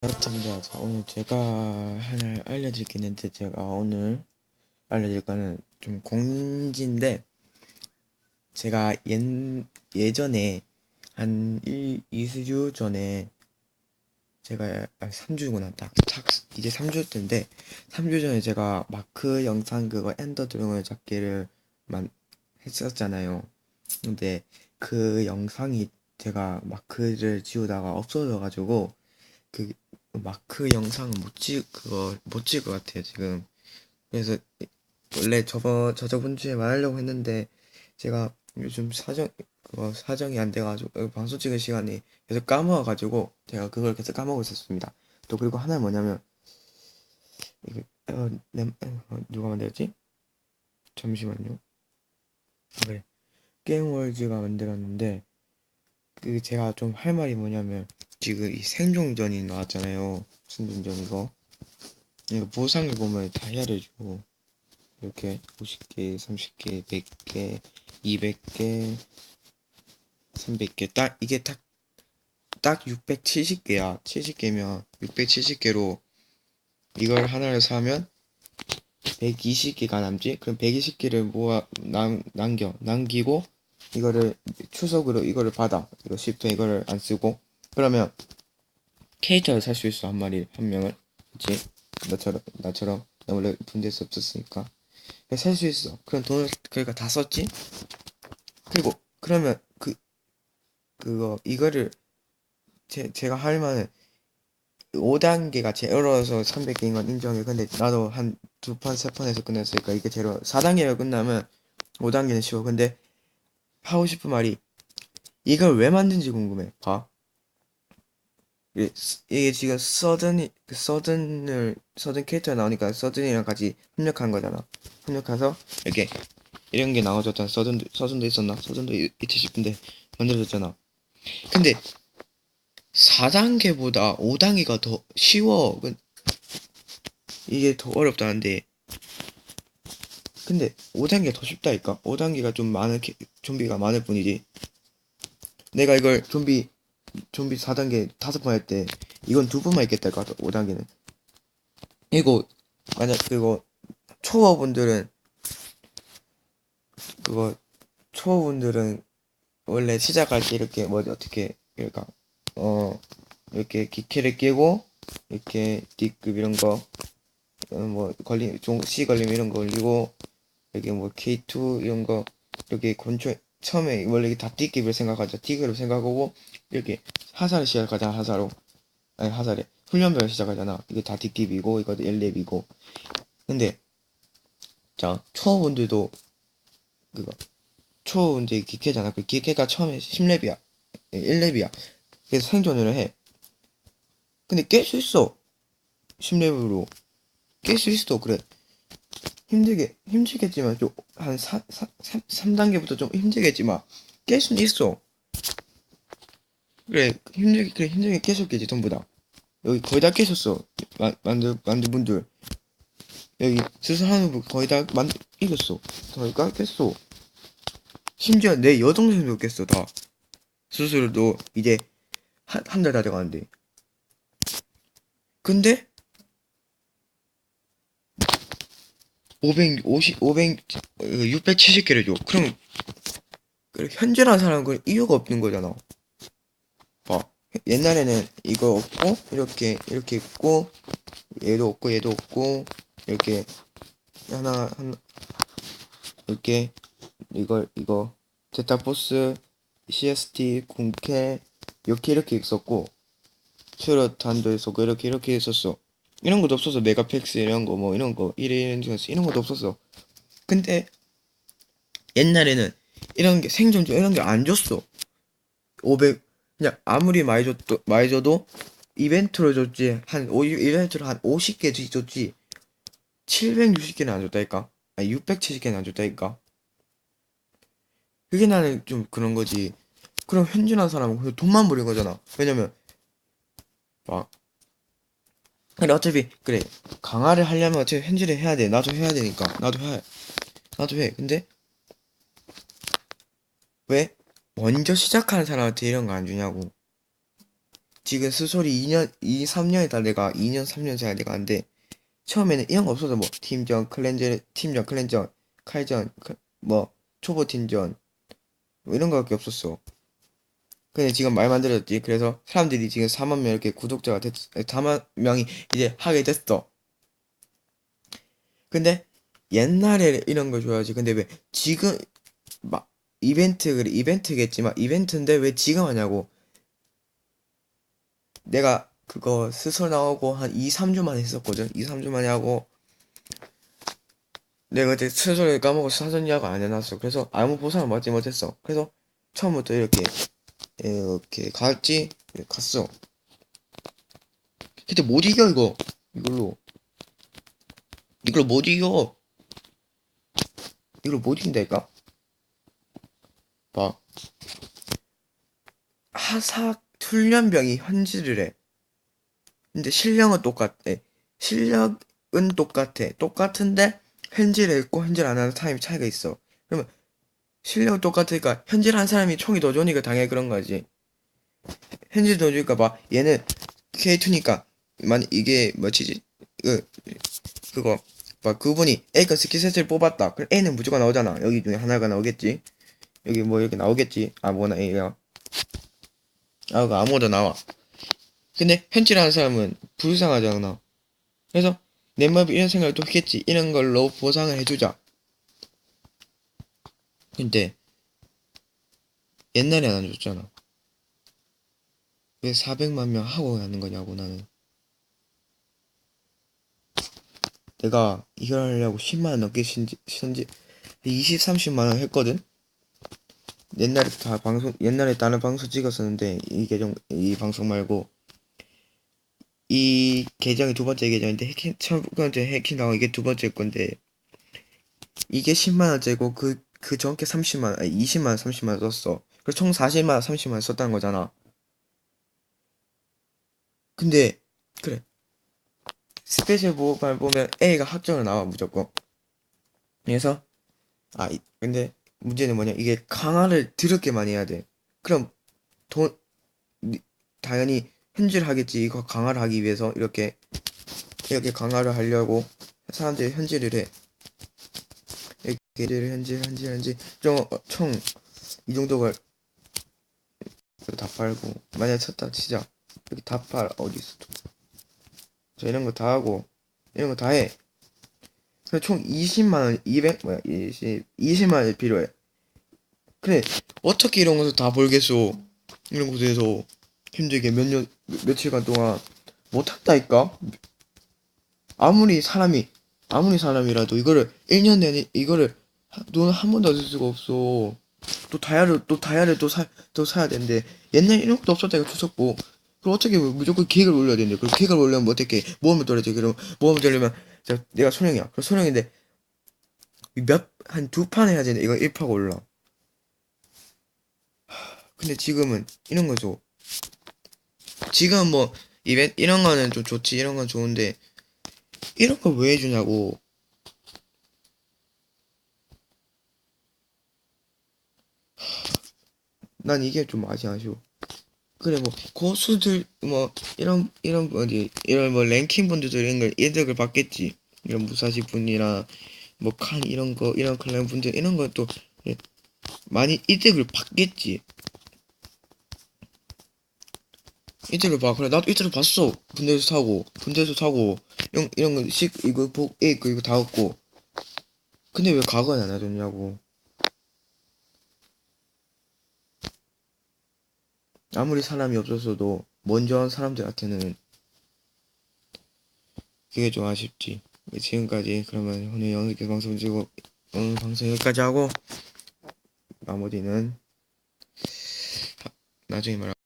그렇습니다. 자, 오늘 제가 하나 알려드릴 게 있는데, 제가 오늘 알려드릴 거는 좀 공지인데, 제가 예, 예전에 한 1, 2주 전에 제가 아, 3주구나 딱, 딱 이제 3주 때인데 3주 전에 제가 마크 영상 그거 엔더 드래곤 잡기를 만 했었잖아요. 근데 그 영상이 제가 마크를 지우다가 없어져가지고 그 마크 영상 못 찍, 그거 못 찍을 것 같아요, 지금. 그래서 원래 저번, 저저번 주에 말하려고 했는데 제가 요즘 사정, 그거 사정이 안 돼가지고 어, 방송 찍을 시간이 계속 까먹어가지고 제가 그걸 계속 까먹고 있었습니다. 또 그리고 하나 뭐냐면 이거 어, 내, 어, 누가 만들었지? 잠시만요. 아, 그래. 게임월즈가 만들었는데 그 제가 좀 할 말이 뭐냐면 지금 이 생존전이 나왔잖아요. 생존전 이거. 이거 보상을 보면 다이아를 주고 이렇게 50개, 30개, 100개, 200개, 300개 딱 이게 딱 딱 670개야. 70개면 670개로 이걸 하나를 사면 120개가 남지? 그럼 120개를 모아 남, 남겨 남기고 이거를 추석으로 이거를 받아. 이거 쉽게 이거를 안 쓰고 그러면 캐릭터를 살 수 있어 한 마리 한 명을 그치? 나처럼 나처럼 나 원래 분대수 없었으니까 살 수 있어. 그럼 돈을 그러니까 다 썼지? 그리고 그러면 그 그거 이거를 제 제가 할 만은 5단계가 제일 어려워서 300개인 건 인정해. 근데 나도 한 두 판, 세 판에서 끝냈으니까 이게 어려워. 4단계가 끝나면 5단계는 쉬워. 근데 하고 싶은 말이 이걸 왜 만든지 궁금해. 봐. 이게, 지금 서든이 그 서든을 서든 캐릭터 나오니까 서든이랑 같이 협력한 거잖아. 협력해서 이렇게 이런 게 나와줬잖아. 서든도 서든도 있었나? 서든도 있- 있지 싶은데 만들어졌잖아. 근데 4단계보다 5단계가 더 쉬워. 그- 이게 더 어렵다는데. 근데 5단계 더 쉽다니까? 5단계가 좀 많은 캐- 좀비가 많을 뿐이지. 내가 이걸 좀비 좀비 4단계 다섯 번할 때 이건 두 번만 있겠다 할 5단계는. 이거 만약 그거 초보분들은 그거 초보분들은 원래 시작할 때 이렇게 뭐지 어떻게 그러니까 어 이렇게 기캐를 끼고 이렇게 D급 이런 거 어, 뭐 걸림 종 C 걸림 이런 거 올리고 여기 뭐 K2 이런 거 이렇게 권총 처음에 원래 이게 다 D급을 생각하죠 D급을 생각하고 이렇게 하사를 시작하잖아 하사로. 아니 하사래. 훈련별 시작하잖아. 이게 다 D급이고 이거 1렙이고. 근데 자 초보분들도 그거. 초보분들이 기캐잖아. 그 기캐가 처음에 10렙이야. 1렙이야. 그래서 생존을 해. 근데 깰 수 있어. 10렙으로. 깰 수 있어. 그래 힘들게 힘들겠지만 좀한 3단계부터 좀 힘들겠지만 깰 수는 있어. 그래 힘들게 그래 힘들게 깨셨겠지 전부 다. 여기 거의 다 깨셨어. 마, 만들 만든 분들. 여기 수사하는 분 거의 다 만 이겼어. 거의 다 깼어. 심지어 내 여동생도 깼어 다. 수술도 이제 한한달 다 돼가는데. 근데 550, 500, 670개를 줘. 그럼, 현질한 사람은 그 이유가 없는 거잖아. 봐. 옛날에는 이거 없고, 이렇게, 이렇게 있고, 얘도 없고, 얘도 없고, 이렇게, 하나, 하나, 이렇게, 이걸, 이거, 제타포스, CST, 군캐, 이렇게, 이렇게 있었고, 츄러탄도 있었고, 이렇게, 이렇게 있었어. 이런 것도 없었어. 메가팩스 이런 거 뭐 이런 거 1인 이런 것도 없었어. 근데 옛날에는 이런 게 생존주 이런 게 안 줬어. 500 그냥 아무리 많이 줬도 많이 줘도 이벤트로 줬지 한 5, 이벤트로 한 50개 줬지 760개는 안 줬다니까. 아니 670개는 안 줬다니까. 그게 나는 좀 그런 거지. 그럼 현질한 사람은 돈만 버린 거잖아. 왜냐면 막 근데 어차피 그래 강화를 하려면 어차피 현질을 해야 돼. 나도 해야 되니까. 나도 해. 나도 해. 근데 왜 먼저 시작하는 사람한테 이런 거 안 주냐고. 지금 스솔이 2년, 2, 3년이다 내가 2년, 3년 전에 내가 안돼. 처음에는 이런 거 없어서 뭐 팀전, 클랜전, 팀전, 클랜전, 칼전, 그- 뭐 초보 팀전 뭐 이런 거밖에 없었어. 근데 지금 말 만들었지. 그래서 사람들이 지금 4만 명 이렇게 구독자가 됐, 4만 명이 이제 하게 됐어. 근데 옛날에 이런 걸 줘야지. 근데 왜 지금 막 이벤트 그래 이벤트겠지만 이벤트인데 왜 지금 하냐고. 내가 그거 스스로 나오고 한 2, 3주 만에 했었거든. 2, 3주 만에 하고 내가 그때 스스로 까먹고 사전 예약 안 해놨어. 그래서 아무 보상을 받지 못했어. 그래서 처음부터 이렇게 이렇게 갔지 갔어. 근데 못 이겨 이거 이걸로 이걸로 못 이겨 이걸로 못 이긴다니까. 봐. 하사 훈련병이 현질을 해. 근데 실력은 똑같아. 실력은 똑같아. 똑같은데 현질을 했고 현질 안 하는 타임 차이가 있어. 그러면 실력 똑같으니까 현질 한 사람이 총이 더 좋으니까 당연히 그런 거지. 현질 더 좋으니까 봐. 얘는 K2니까 만 이게 뭐지? 그 그거 봐 그분이 A가 스킬 셋을 뽑았다. 그럼 A는 무조건 나오잖아. 여기 중에 하나가 나오겠지. 여기 뭐 이렇게 나오겠지. 아 뭐나 A가 아, 그 아무거나 나와. 근데 현질하는 사람은 불쌍하잖아. 그래서 내 마음이 이런 생각을 또 했겠지. 이런 걸로 보상을 해주자. 근데 옛날에 안 줬잖아. 왜 400만 명 하고 가는 거냐고 나는. 내가 이걸 하려고 10만 원 넘게 신지, 신지 20, 30만 원 했거든. 옛날에 다 방송 옛날에 다른 방송 찍었었는데 이 계정 이 방송 말고 이 계정이 두 번째 계정인데 해킹 첫 번째 해킹 당한 이게 두 번째 건데 이게 10만 원째고 그 그 전께 30만 원 아니 20만 원 30만 원 썼어. 그래서 총 40만 원 30만 원 썼다는 거잖아. 근데 그래 스페셜 보호만 보면 A가 합정으로 나와 무조건. 그래서 아 이- 근데 문제는 뭐냐 이게 강화를 드럽게 많이 해야 돼. 그럼 돈 니- 당연히 현질 하겠지 이거 강화를 하기 위해서 이렇게 이렇게 강화를 하려고 사람들이 현질을 해. 이렇게 현질 현질 현질 좀총이 정도가 다 팔고 만약 쳤다 치자 여기 다 팔 어디 있어 또. 자 이런 거 다 하고 이런 거 다 해. 그래 총 20만 원 200 뭐야 20 20만 원이 필요해. 그래 어떻게 이런 것을 다 벌겠어 이런 곳에서 힘들게 몇년 며칠간 동안 못한다니까 아무리 사람이 아무리 사람이라도 이거를 1년 내내 이거를 돈 한 번도 얻을 수가 없어. 또 다이아를 또 다이아를 또 사 또 사야 되는데 옛날에 이런 것도 없었다니까 추석보. 그럼 어떻게 무조건 계획을 올려야 되는데 그럼 계획을 올려면 뭐 어떻게 모험을 돌려야지. 그럼 모험을 돌리면 자, 내가 소령이야. 그럼 소령인데 몇 한 두 판 해야 되는데 이거 1파가 올라. 근데 지금은 이런 거죠. 지금 뭐 이벤 이런 거는 좀 좋지 이런 건 좋은데 이런 거 왜 해주냐고. 난 이게 좀 맛이 아쉬워. 그래 뭐 고수들 뭐 이런 이런 어디 이런 뭐 랭킹 분들도 이런 걸 이득을 받겠지. 이런 무사시 분이나 뭐 칸 이런 거 이런 클랜 분들 이런 것도 많이 이득을 받겠지. 이틀을 봐. 그래, 나도 이틀을 봤어. 분대에서 타고, 분대에서 타고, 이런, 이런 거, 식, 이거, 복, 에, 이거, 이거 다 얻고. 근데 왜 과거에 안 해줬냐고. 아무리 사람이 없었어도, 먼저 한 사람들한테는, 그게 좀 아쉽지. 지금까지, 그러면 오늘 영상 방송 지고, 오늘 방송 여기까지 하고, 나머지는, 나중에 말하